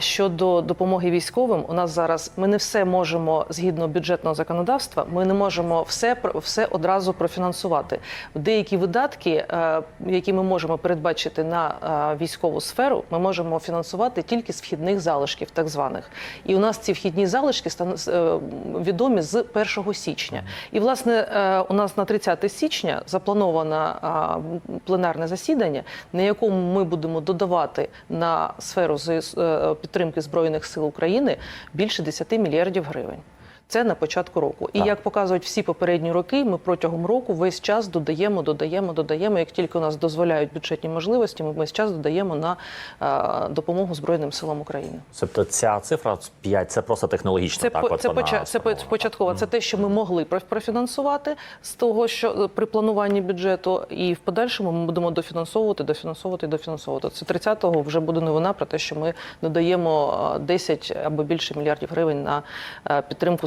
Щодо допомоги військовим, у нас зараз ми не все можемо згідно бюджетного законодавства. Ми не можемо все все одразу профінансувати. Деякі видатки, е, які ми можемо передбачити на е, військову сферу, ми можемо фінансувати тільки з вхідних залишків, так званих. І у нас ці вхідні залишки з- е, відомі з 1 січня. І власне у нас на 30 січня заплановано пленарне засідання, на якому ми будемо додавати на сферу ЗС- е, підтримки збройних сил України більше 10 мільярдів гривень. Це на початку року. І Так. як показують всі попередні роки, ми протягом року весь час додаємо, додаємо, додаємо. Як тільки у нас дозволяють бюджетні можливості, ми весь час додаємо на е, допомогу Збройним силам України. Тобто ця цифра 5 – це просто технологічно. Це так, по- от це вона це початково. Це те, що ми могли проф- профінансувати з того, що е, при плануванні бюджету, і в подальшому ми будемо дофінансовувати, дофінансовувати, дофінансовувати. Це 30-го вже буде новина про те, що ми додаємо е, 10 або більше мільярдів гривень на е, підтримку